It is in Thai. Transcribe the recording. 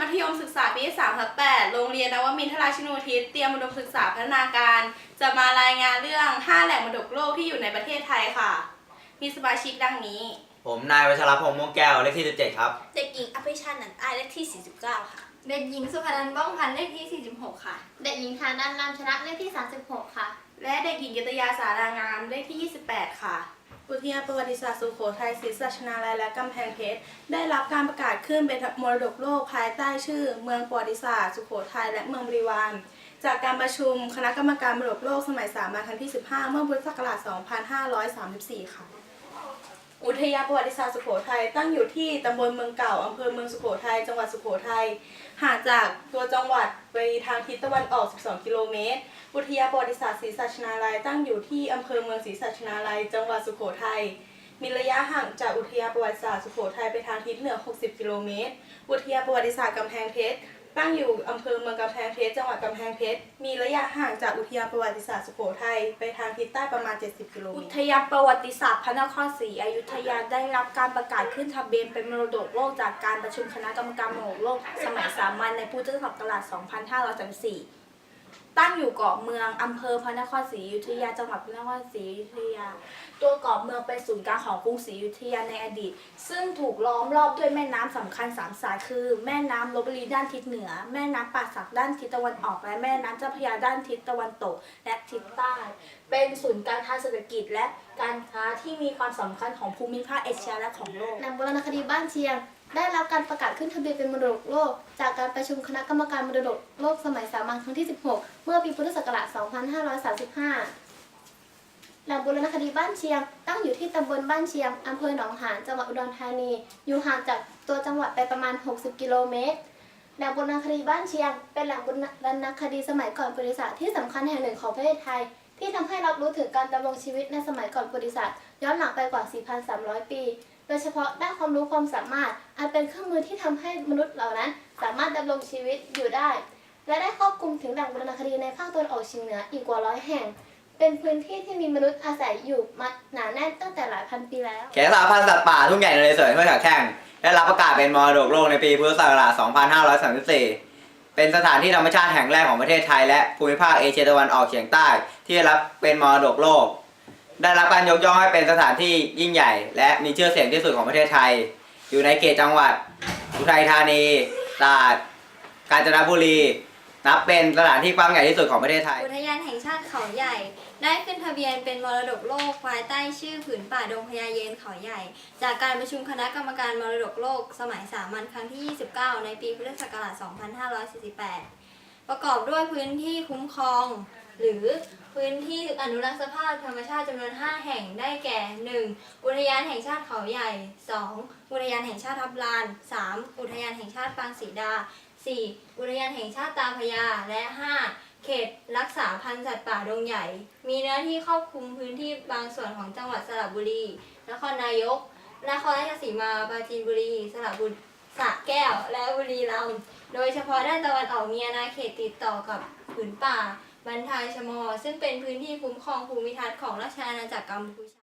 มัธยมศึกษาปีที่3ทับ8โรงเรียนนวมินทราชินูทิศเตรียมอุดมศึกษาพัฒนาการ จะมารายงานเรื่อง 5 แหล่งมรดกโลกที่อยู่ในประเทศไทยค่ะ มีสมาชิกดังนี้ ผมนายวัชรพงษ์ม่วงแก้วเลขที่ 17 ครับ เด็กหญิงอภิชาติหนันอายเลขที่ 49 ค่ะ เด็กหญิงสุภนันท์บ้องพันธ์เลขที่ 46 ค่ะ เด็กหญิงฐานันนามชนะเลขที่ 36 ค่ะ และเด็กหญิงกิตยาสารางามเลขที่ 28 ค่ะ อุทยานประวัติศาสตร์สุโขทัยศรีสัชนาลัยและกำแพงเพชรได้รับการประกาศขึ้นเป็นมรดกโลกภายใต้ชื่อ เมืองประวัติศาสตร์สุโขทัยและเมืองบริวารจากการประชุมคณะกรรมการมรดกโลกสมัยสามัญครั้งที่ 15 เมื่อพุทธศักราช 2534 ค่ะ อุทยานประวัติศาสตร์สุโขทัยตั้งอยู่ที่ตำบลเมืองเก่าอำเภอเมืองสุโขทัยจังหวัดสุโขทัยห่างจากตัวจังหวัดไปทางทิศตะวันออก 12 กิโลเมตร อุทยานประวัติศาสตร์ศรีสัชนาลัย ตั้งอยู่ที่อำเภอเมืองศรีสัชนาลัย จังหวัดสุโขทัยมีระยะห่างจากอุทยานประวัติศาสตร์สุโขทัยไปทางทิศเหนือ 60 กิโลเมตร อุทยานประวัติศาสตร์กำแพงเพชร ตั้งอยู่อำเภอเมืองกำแพงเพชรจังหวัดกำแพงเพชร มีระยะห่างจากอุทยานประวัติศาสตร์สุโขทัยไปทางทิศใต้ประมาณ 70 กิโลเมอุตร ทยานประวัติศาสตร์พระนครศรีอยุธยาได้รับการประกาศขึ้นทะเบียนเป็นมรดกโลกจากการประชุมคณะกรรมการมรดกโลก สมัยสามัญในพุทธศักราช 2534 ตั้งอยู่เกาะเมืองอำเภอพระนครศรีอยุธยาจังหวัดพระนครศรีอยุธยา ตัวเกาะเมืองเป็นศูนย์กลางของกรุงศรีอยุธยาในอดีต ซึ่งถูกล้อมรอบด้วยแม่น้ำสำคัญสามสายคือ แม่น้ำลบบุรีด้านทิศเหนือ แม่น้ำป่าสักด้านทิศตะวันออก และแม่น้ำเจ้าพระยาด้านทิศตะวันตก และทิศใต้ เป็นศูนย์กลางทางเศรษฐกิจและการค้าที่มีความสำคัญของภูมิภาคเอเชียและของโลก หนังโบราณคดีบ้านเชียง ได้รับการประกาศขึ้นทะเบียนเป็นมรดกโลก จากการประชุมคณะกรรมการมรดกโลกสมัยสามัญครั้งที่ 16เมื่อปีพุทธศักราช 2535แหล่งโบราณคดีบ้านเชียง ตั้งอยู่ที่ตำบลบ้านเชียงอำเภอหนองหานจังหวัดอุดรธานี อยู่ห่างจากตัวจังหวัดไปประมาณ 60 กิโลเมตรแหล่งโบราณคดีบ้านเชียง เป็นแหล่งโบราณคดีสมัยก่อนประวัติศาสตร์ที่สำคัญแห่งหนึ่งของประเทศไทย ที่ทำให้รับรู้ถึงการดำรงชีวิตในสมัยก่อนประวัติศาสตร์ย้อนหลังไปกว่า 4,300 ปี โดยเฉพาะด้านความรู้ความสามารถ อันเป็นเครื่องมือที่ทำให้มนุษย์เหล่านั้น สามารถดำรงชีวิตอยู่ได้ และได้ครอบคลุมถึงแหล่งบราณคดีในภาคตะวันออกเฉียงเหนืออีกกว่าร้อยแห่ง เป็นพื้นที่ที่มีมนุษย์อาศัยอยู่มาหนาแน่นตั้งแต่หลายพันปีแล้ว เขตสาพันธุ์สัตว์ป่าทุ่งใหญ่นเรศวรห้วยขาแข้งได้รับประกาศเป็นมรดกโลกในปีพุทธศักราช 2534 เป็นสถานที่ธรรมชาติแห่งแรกของประเทศไทย และภูมิภาคเอเชียตะวันออกเฉียงใต้ ที่ได้รับเป็นมรดกโลก ได้รับการยกย่องให้เป็นสถานที่ยิ่งใหญ่ และมีชื่อเสียงที่สุดของประเทศไทย อยู่ในเขตจังหวัดอุทัยธานีตราดกาญจนบุรี นับเป็นสถานที่กว้างใหญ่ที่สุดของประเทศไทย อุทยานแห่งชาติเขาใหญ่ ได้ขึ้นทะเบียนเป็นมรดกโลกภายใต้ชื่อผืนป่าดงพญาเยนเขาใหญ่ จากการประชุมคณะกรรมการมรดกโลกสมัยสามัญครั้งที่ 29 ในปีพุทธศักราช 2548 ประกอบด้วยพื้นที่คุ้มครอง หรือพื้นที่อนุรักษ์สภาพธรรมชาติจำนวน 5 แห่งได้แก่ 1. อุทยานแห่งชาติเขาใหญ่ 2. อุทยานแห่งชาติทับลาน 3. อุทยานแห่งชาติปางศรีดา 4. อุทยานแห่งชาติตาพยา และ 5. เขตรักษาพันธุ์สัตว์ป่าดงใหญ่ มีเนื้อที่ครอบคลุมพื้นที่บางส่วนของจังหวัดสระบุรี นครนายก นครราชสีมา ปราจีนบุรี สระบุรีสระแก้ว และบุรีรัมย์ โดยเฉพาะด้านตะวันออกมีอาณาเขตติดต่อกับผืนป่าบรรทายชมอ ซึ่งเป็นพื้นที่คุ้มครองภูมิทัศน์ของราชอาณาจักรกัมพูชา